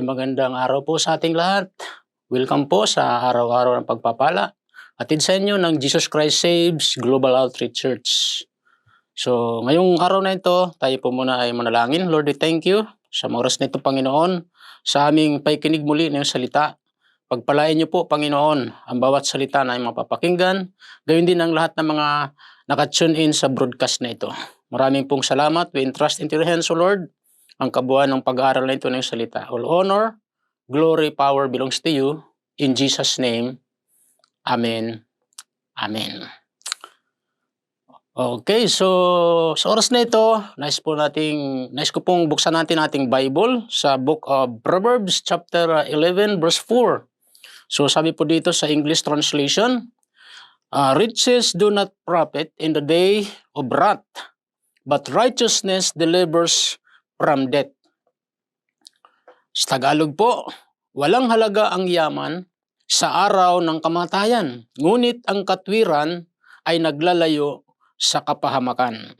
Ay magandang araw po sa ating lahat. Welcome po sa araw-araw ng pagpapala. Atid sa inyo ng Jesus Christ Saves Global Outreach Church. So, ngayong araw na ito, tayo po muna ay manalangin. Lord, we thank you sa mga oras na ito, Panginoon, sa aming paikinig muli ng salita. Pagpalain niyo po, Panginoon, ang bawat salita na ay mapapakinggan. Gayon din ang lahat ng mga nakatune in sa broadcast na ito. Maraming pong salamat. We entrust into your hands, O Lord, ang kabuuan ng pag-aaral na ito ng salita. All honor, glory, power belongs to you. In Jesus' name, Amen. Amen. Okay, so sa oras na ito, nice po nating, nice ko pong buksan natin ating Bible sa book of Proverbs chapter 11 verse 4. So sabi po dito sa English translation, uh, riches do not profit in the day of wrath, but righteousness delivers from death. Sa Tagalog po, walang halaga ang yaman sa araw ng kamatayan, ngunit ang katwiran ay naglalayo sa kapahamakan.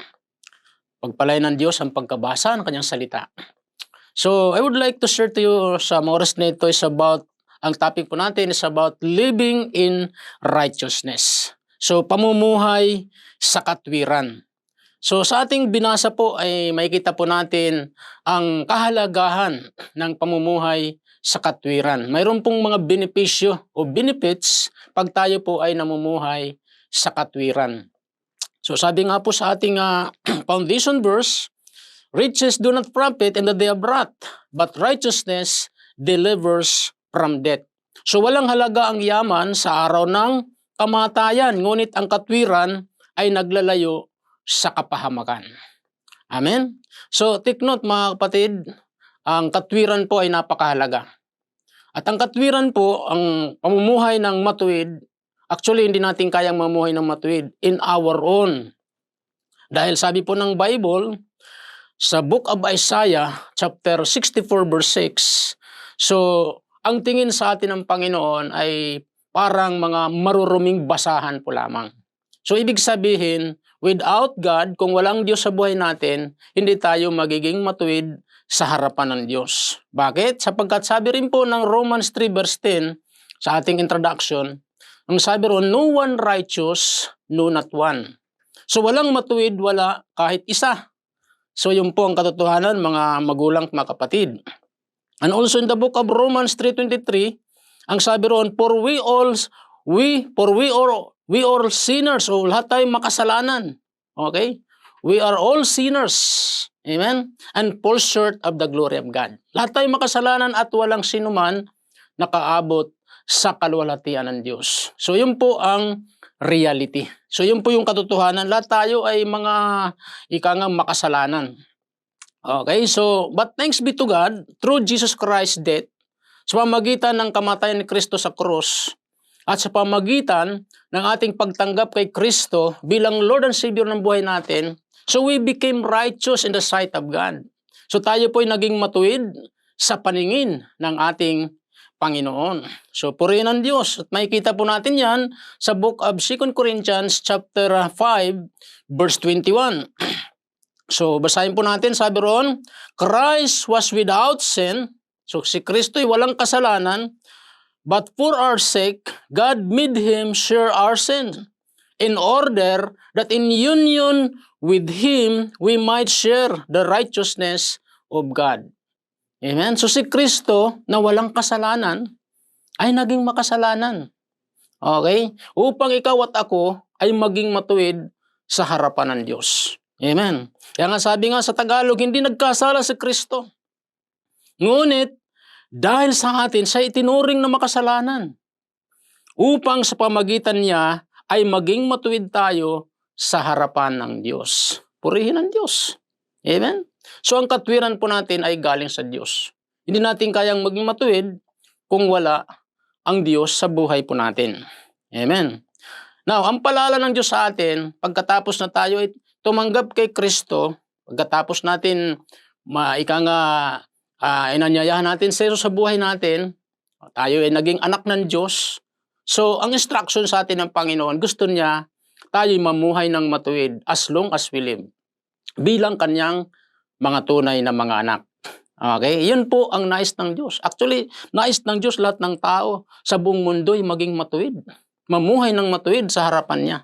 Pagpalay ng Diyos ang pagkabasa ng kanyang salita. So, I would like to share to you sa mga oras na ito is about, ang topic po natin is about living in righteousness. So, pamumuhay sa katwiran. So sa ating binasa po ay makikita po natin ang kahalagahan ng pamumuhay sa katwiran. Mayroon pong mga benepisyo o benefits pag tayo po ay namumuhay sa katwiran. So sabi nga po sa ating uh, foundation verse, riches do not profit in the day of wrath, but righteousness delivers from death. So walang halaga ang yaman sa araw ng kamatayan, ngunit ang katwiran ay naglalayo sa kapahamakan. Amen? So, take note mga kapatid, ang katwiran po ay napakahalaga. At ang katwiran po, ang pamumuhay ng matuwid, actually hindi natin kayang mamuhay ng matuwid in our own. Dahil sabi po ng Bible, sa Book of Isaiah, chapter 64 verse 6, so ang tingin sa atin ng Panginoon ay parang mga maruruming basahan po lamang. So ibig sabihin, Without God, kung walang Diyos sa buhay natin, hindi tayo magiging matuwid sa harapan ng Diyos. Bakit? Sapagkat sabi rin po ng Romans 3 verse 10 sa ating introduction, ang sabi ron, no one righteous, no not one. So walang matuwid, wala kahit isa. So yun po ang katotohanan mga magulang mga kapatid. And also in the book of Romans 3.23, ang sabi ron, for we all, we, for we all, We are sinners. O lahat tayo makasalanan. Okay? We are all sinners. Amen? And fall short of the glory of God. Lahat tayo makasalanan at walang sinuman nakaabot sa kalwalatian ng Diyos. So yun po ang reality. So yun po yung katotohanan. Lahat tayo ay mga ikangang makasalanan. Okay, so but thanks be to God, through Jesus Christ's death, sa pamagitan ng kamatayan ni Kristo sa krus, at sa pamagitan ng ating pagtanggap kay Kristo bilang Lord and Savior ng buhay natin, so we became righteous in the sight of God. So tayo po ay naging matuwid sa paningin ng ating Panginoon. So purihin ang Diyos. At makikita po natin yan sa book of 2 Corinthians chapter 5 verse 21. so basahin po natin, sabi roon, Christ was without sin. So si Kristo ay walang kasalanan But for our sake, God made him share our sin, in order that in union with him, we might share the righteousness of God. Amen? So si Kristo na walang kasalanan, ay naging makasalanan. Okay? Upang ikaw at ako ay maging matuwid sa harapan ng Diyos. Amen. Kaya nga sabi nga sa Tagalog, hindi nagkasala si Kristo. Ngunit, dahil sa atin, sa itinuring na makasalanan. Upang sa pamagitan niya ay maging matuwid tayo sa harapan ng Diyos. Purihin ang Diyos. Amen? So ang katwiran po natin ay galing sa Diyos. Hindi natin kayang maging matuwid kung wala ang Diyos sa buhay po natin. Amen. Now, ang palala ng Diyos sa atin, pagkatapos na tayo ay tumanggap kay Kristo, pagkatapos natin maika nga uh, inanyayahan natin sa sa buhay natin, tayo ay naging anak ng Diyos. So, ang instruction sa atin ng Panginoon, gusto niya tayo mamuhay ng matuwid as long as we live bilang kanyang mga tunay na mga anak. Okay? Yun po ang nais ng Diyos. Actually, nais ng Diyos lahat ng tao sa buong mundo ay maging matuwid. Mamuhay ng matuwid sa harapan niya.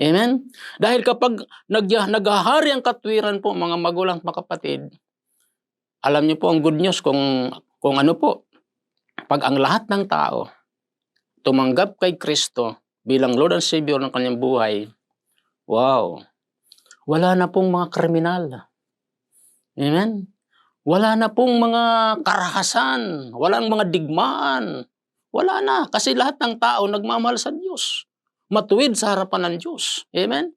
Amen? Dahil kapag nag naghahari ang katwiran po, mga magulang, mga kapatid, alam niyo po ang good news kung, kung ano po, pag ang lahat ng tao tumanggap kay Kristo bilang Lord and Savior ng kanyang buhay, wow, wala na pong mga kriminal. Amen? Wala na pong mga karahasan, walang mga digmaan. Wala na, kasi lahat ng tao nagmamahal sa Diyos. Matuwid sa harapan ng Diyos. Amen?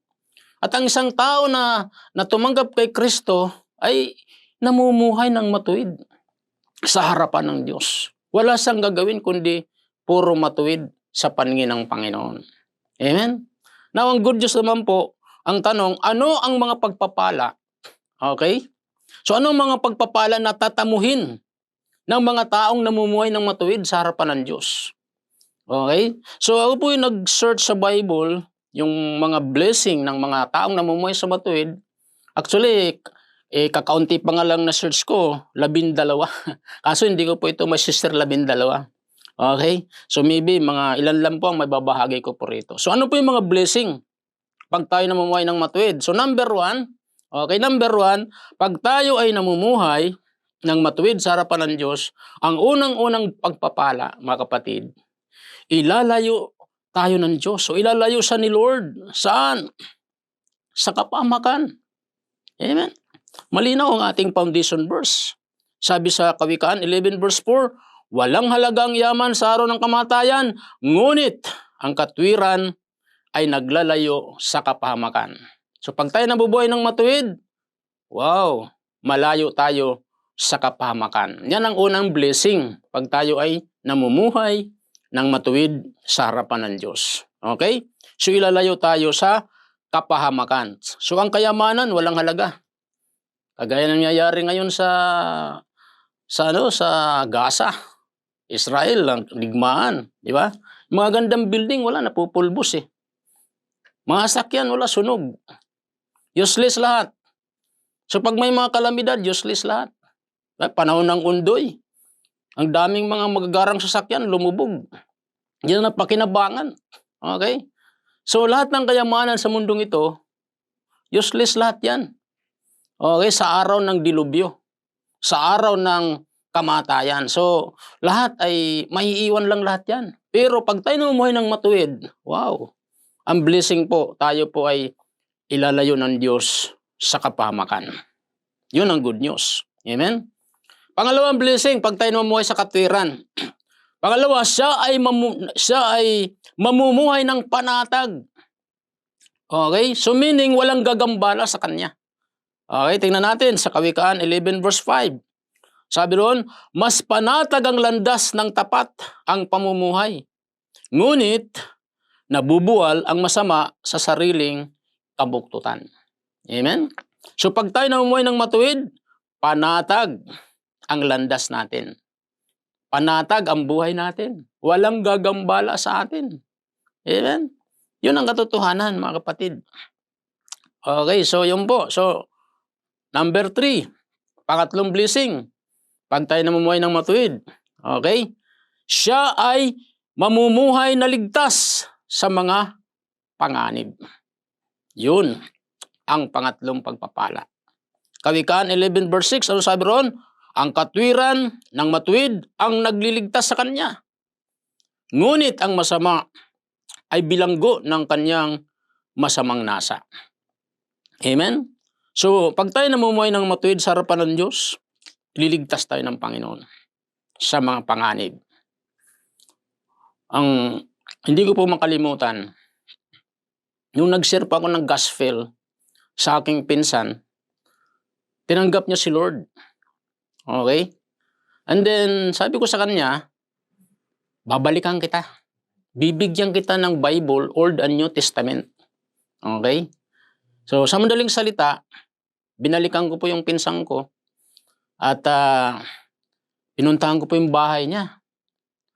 At ang isang tao na, na tumanggap kay Kristo ay namumuhay ng matuwid sa harapan ng Diyos. Wala siyang gagawin kundi puro matuwid sa paningin ng Panginoon. Amen? Now, ang good news naman po, ang tanong, ano ang mga pagpapala? Okay? So, ano ang mga pagpapala na tatamuhin ng mga taong namumuhay ng matuwid sa harapan ng Diyos? Okay? So, ako po yung nag-search sa Bible, yung mga blessing ng mga taong namumuhay sa matuwid. Actually, eh, kakaunti pa nga lang na search ko, labindalawa. Kaso hindi ko po ito may sister labindalawa. Okay? So maybe mga ilan lang po ang may babahagi ko po rito. So ano po yung mga blessing pag tayo namumuhay ng matuwid? So number one, okay, number one, pag tayo ay namumuhay ng matuwid sa harapan ng Diyos, ang unang-unang pagpapala, mga kapatid, ilalayo tayo ng Diyos. So ilalayo sa ni Lord. Saan? Sa kapamakan. Amen. Malinaw ang ating foundation verse. Sabi sa Kawikaan 11 verse 4, Walang halagang yaman sa araw ng kamatayan, ngunit ang katwiran ay naglalayo sa kapahamakan. So pag tayo nabubuhay ng matuwid, wow, malayo tayo sa kapahamakan. Yan ang unang blessing pag tayo ay namumuhay ng matuwid sa harapan ng Diyos. Okay? So ilalayo tayo sa kapahamakan. So ang kayamanan, walang halaga. Kagaya ng nangyayari ngayon sa sa ano sa Gaza, Israel ang digmaan, di ba? Mga gandang building wala napupulbos eh. Mga sakyan wala sunog. Useless lahat. So pag may mga kalamidad, useless lahat. Eh, Panahon ng undoy. Ang daming mga magagarang sasakyan lumubog. Yan ang pakinabangan. Okay? So lahat ng kayamanan sa mundong ito, useless lahat yan. Okay, sa araw ng dilubyo. Sa araw ng kamatayan. So, lahat ay maiiwan lang lahat yan. Pero pag tayo namumuhay ng matuwid, wow, ang blessing po, tayo po ay ilalayo ng Diyos sa kapamakan. Yun ang good news. Amen? Pangalawang blessing, pag tayo namumuhay sa katwiran. Pangalawa, siya ay, mamu- siya ay mamumuhay ng panatag. Okay? So meaning, walang gagambala sa kanya. Okay, tingnan natin sa Kawikaan 11 verse 5. Sabi roon, mas panatag ang landas ng tapat ang pamumuhay. Ngunit, nabubuwal ang masama sa sariling kabuktutan. Amen? So pag tayo namumuhay ng matuwid, panatag ang landas natin. Panatag ang buhay natin. Walang gagambala sa atin. Amen? Yun ang katotohanan, mga kapatid. Okay, so yun po. So, number three, pangatlong blessing. Pag tayo namumuhay ng matuwid. Okay? Siya ay mamumuhay na ligtas sa mga panganib. Yun ang pangatlong pagpapala. Kawikaan 11 verse 6, ano sabi ron? Ang katwiran ng matuwid ang nagliligtas sa kanya. Ngunit ang masama ay bilanggo ng kanyang masamang nasa. Amen? So, pag tayo namumuhay ng matuwid sa harapan ng Diyos, liligtas tayo ng Panginoon sa mga panganib. Ang hindi ko po makalimutan, nung nag-share pa ako ng gospel sa aking pinsan, tinanggap niya si Lord. Okay? And then, sabi ko sa kanya, babalikan kita. Bibigyan kita ng Bible, Old and New Testament. Okay? So, sa madaling salita, binalikan ko po yung pinsang ko at ah, pinuntahan ko po yung bahay niya.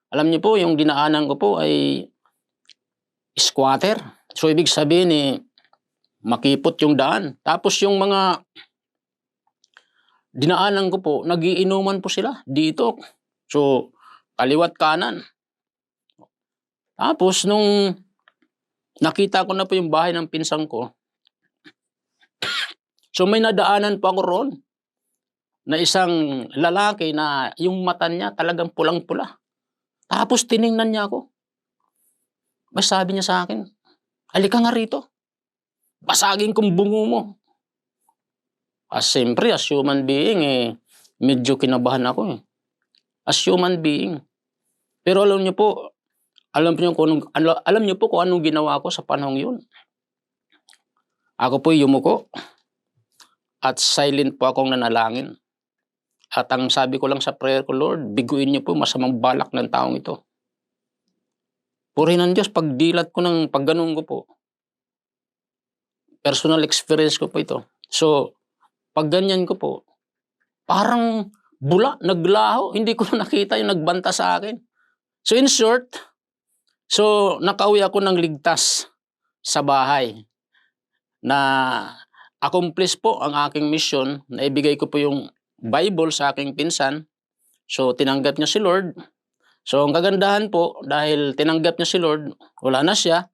Alam niyo po, yung dinaanan ko po ay squatter. So, ibig sabihin eh, makipot yung daan. Tapos yung mga dinaanan ko po, nagiinuman po sila dito. So, kaliwat kanan. Tapos, nung nakita ko na po yung bahay ng pinsang ko, so may nadaanan po ako roon na isang lalaki na yung mata niya talagang pulang-pula. Tapos tiningnan niya ako. Mas sabi niya sa akin, halika nga rito. Basagin kong bungo mo. As siyempre, as human being, eh, medyo kinabahan ako eh. As human being. Pero alam niyo po, alam niyo kung anong, ala- alam niyo po kung anong ginawa ko sa panahong yun. Ako po yumuko at silent po akong nanalangin. At ang sabi ko lang sa prayer ko, Lord, biguin niyo po masamang balak ng taong ito. Purihin ng Diyos, pagdilat ko ng pagganong ko po. Personal experience ko po ito. So, pag ganyan ko po, parang bula, naglaho. Hindi ko nakita yung nagbanta sa akin. So, in short, so, nakauwi ako ng ligtas sa bahay na accomplish po ang aking mission na ibigay ko po yung Bible sa aking pinsan. So, tinanggap niya si Lord. So, ang kagandahan po, dahil tinanggap niya si Lord, wala na siya,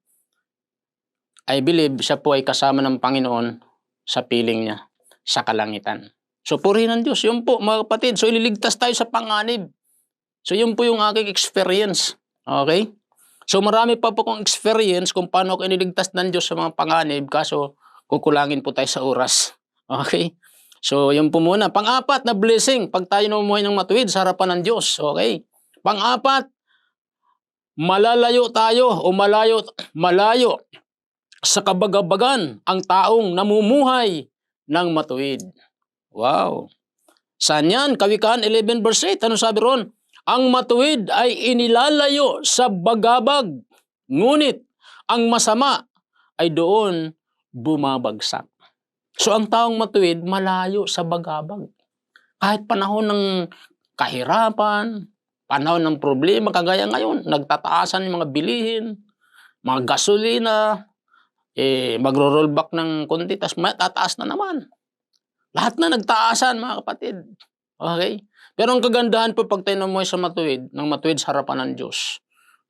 I believe siya po ay kasama ng Panginoon sa piling niya, sa kalangitan. So, purihin ng Diyos. Yun po, mga kapatid. So, ililigtas tayo sa panganib. So, yun po yung aking experience. Okay? So, marami pa po kong experience kung paano ako iniligtas ng Diyos sa mga panganib. Kaso, kukulangin po tayo sa oras. Okay? So, yun po muna. Pang-apat na blessing pag tayo namumuhay ng matuwid sa harapan ng Diyos. Okay? Pang-apat, malalayo tayo o malayo, malayo sa kabagabagan ang taong namumuhay ng matuwid. Wow. Saan yan? Kawikaan 11 verse 8. Ano sabi ron? Ang matuwid ay inilalayo sa bagabag. Ngunit ang masama ay doon bumabagsak. So ang taong matuwid, malayo sa bagabag. Kahit panahon ng kahirapan, panahon ng problema, kagaya ngayon, nagtataasan yung mga bilihin, mga gasolina, eh, magro-rollback ng konti, tapos tataas na naman. Lahat na nagtaasan, mga kapatid. Okay? Pero ang kagandahan po pag tayo namuhay sa matuwid, ng matuwid sa harapan ng Diyos,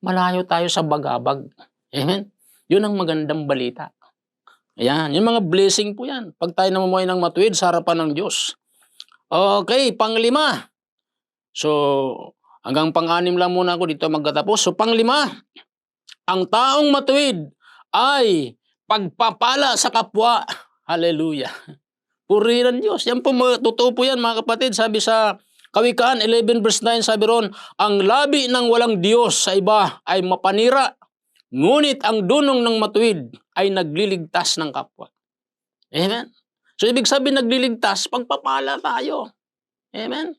malayo tayo sa bagabag. Amen? Yun ang magandang balita. Ayan, yung mga blessing po yan. Pag tayo namumuhay ng matuwid sa harapan ng Diyos. Okay, panglima. So, hanggang pang-anim lang muna ako dito magkatapos. So, panglima, ang taong matuwid ay pagpapala sa kapwa. Hallelujah. Purihan Diyos. Yan po, totoo po yan mga kapatid. Sabi sa Kawikaan 11 verse 9, sabi ron, ang labi ng walang Diyos sa iba ay mapanira, ngunit ang dunong ng matuwid ay nagliligtas ng kapwa. Amen? So, ibig sabihin nagliligtas, pagpapala tayo. Amen?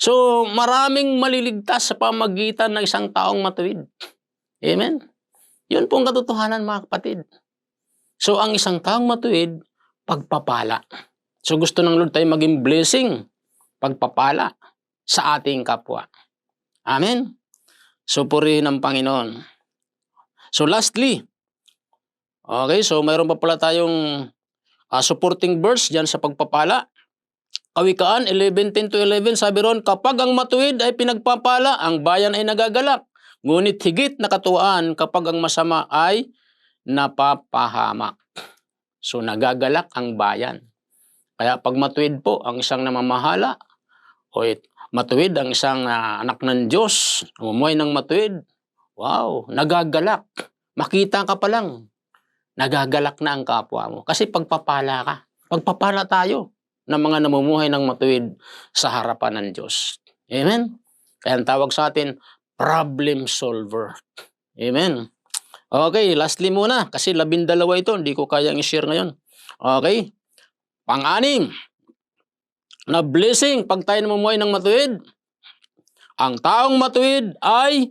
So, maraming maliligtas sa pamagitan ng isang taong matuwid. Amen? Yun po ang katotohanan mga kapatid. So, ang isang taong matuwid, pagpapala. So, gusto ng Lord tayo maging blessing, pagpapala sa ating kapwa. Amen? So, purihin ang Panginoon. So, lastly, okay, so mayroon pa pala tayong ah, supporting verse dyan sa pagpapala. Kawikaan 11.10 to 11, sabi ron, kapag ang matuwid ay pinagpapala, ang bayan ay nagagalak. Ngunit higit na katuwaan kapag ang masama ay napapahamak. So nagagalak ang bayan. Kaya pag matuwid po ang isang namamahala, o matuwid ang isang ah, anak ng Diyos, namumuhay ng matuwid, wow, nagagalak. Makita ka pa lang, nagagalak na ang kapwa mo. Kasi pagpapala ka. Pagpapala tayo ng mga namumuhay ng matuwid sa harapan ng Diyos. Amen? Kaya ang tawag sa atin, problem solver. Amen? Okay, lastly muna, kasi labindalawa ito, hindi ko kayang i-share ngayon. Okay? Pang-anim, na blessing pag tayo namumuhay ng matuwid, ang taong matuwid ay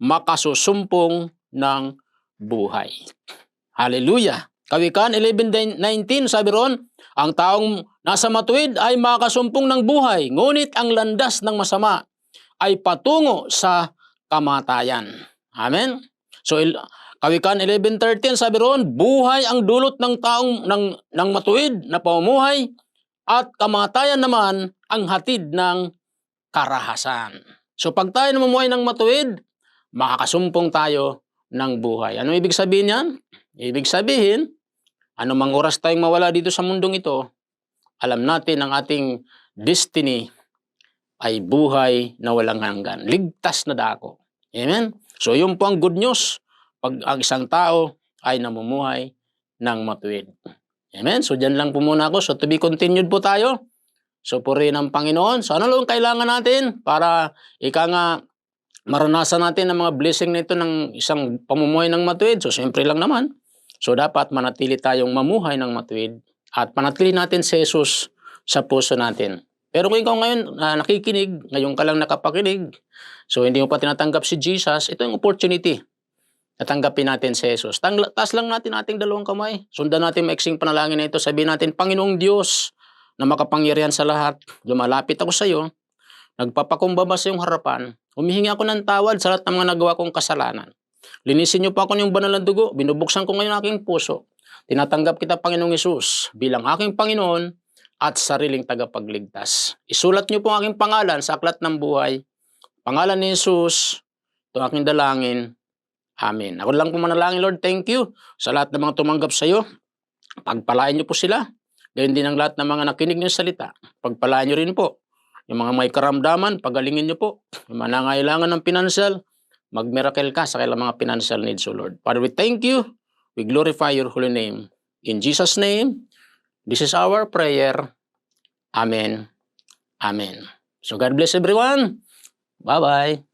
makasusumpong ng buhay. Hallelujah. Kawikaan 11.19, sabi ron, ang taong nasa matuwid ay makasumpong ng buhay, ngunit ang landas ng masama ay patungo sa kamatayan. Amen? So, Kawikaan 11.13, sabi ron, buhay ang dulot ng taong ng, ng matuwid na pamumuhay at kamatayan naman ang hatid ng karahasan. So pag tayo namumuhay ng matuwid, makakasumpong tayo ng buhay. Ano ibig sabihin yan? Ibig sabihin, anumang oras tayong mawala dito sa mundong ito, alam natin ang ating destiny ay buhay na walang hanggan. Ligtas na dako. Amen? So yun po ang good news pag ang isang tao ay namumuhay ng matuwid. Amen? So dyan lang po muna ako. So to be continued po tayo. So purihin ang Panginoon. So ano lang kailangan natin para ika nga maranasan natin ang mga blessing nito ng isang pamumuhay ng matuwid. So siyempre lang naman. So dapat manatili tayong mamuhay ng matuwid at panatili natin si Jesus sa puso natin. Pero kung ikaw ngayon na nakikinig, ngayon ka lang nakapakinig, so hindi mo pa tinatanggap si Jesus, ito yung opportunity natanggapin natin si Jesus. Taas lang natin ating dalawang kamay. Sundan natin maiksing panalangin na ito. Sabihin natin, Panginoong Diyos na makapangyarihan sa lahat, lumalapit ako sa iyo, nagpapakumbaba sa iyong harapan, humihingi ako ng tawad sa lahat ng mga nagawa kong kasalanan. Linisin niyo po ako ng banal na dugo, binubuksan ko ngayon aking puso. Tinatanggap kita, Panginoong Yesus, bilang aking Panginoon at sariling tagapagligtas. Isulat niyo po ang aking pangalan sa aklat ng buhay. Pangalan ni Jesus, ito aking dalangin. Amen. Ako lang po manalangin, Lord. Thank you sa lahat ng mga tumanggap sa iyo. Pagpalain niyo po sila. Gayun din ang lahat ng mga nakinig sa salita. Pagpalain niyo rin po. Yung mga may karamdaman, pagalingin niyo po. Yung mga nangailangan ng financial, mag-miracle ka sa kailang mga financial needs, O Lord. Father, we thank you. We glorify your holy name. In Jesus' name, this is our prayer. Amen. Amen. So God bless everyone. Bye-bye.